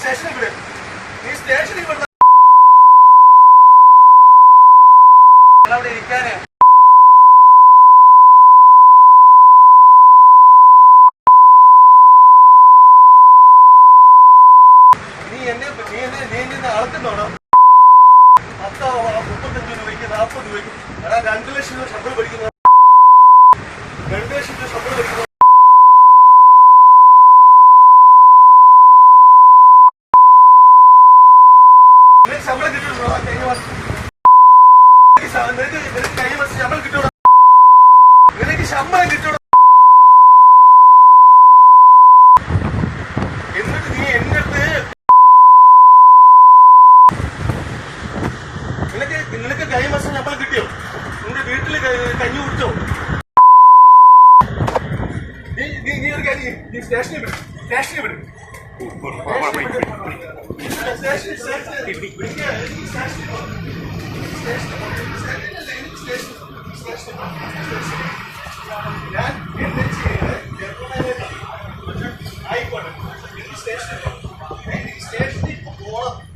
സ്റ്റേഷനിൽ വിടും നീ സ്റ്റേഷനിൽ വിടുന്ന അവിടെ ഇരിക്കാനേ നീ എന്നെ നീ എന്നെ നീ എന്നെ അളത്തിണ്ടോണോ ലക്ഷം രൂപ ശമ്പളം പഠിക്കുന്ന ലക്ഷം രൂപ നിനക്ക് ശമ്പളം നിങ്ങൾക്ക് കഴിഞ്ഞ വർഷം ശമ്പളം കിട്ടിയോ? നിങ്ങളുടെ വീട്ടിൽ കഞ്ഞി കുടിച്ചോ? നീ ഒരു കാര്യം നീ സ്റ്റേഷനിൽ വിടും. സ്റ്റേഷനിൽ വിടും. ഞാൻ എന്റെ ആയിക്കോട്ടെ. സ്റ്റേഷനിൽ സ്റ്റേഷനിൽ പോകണം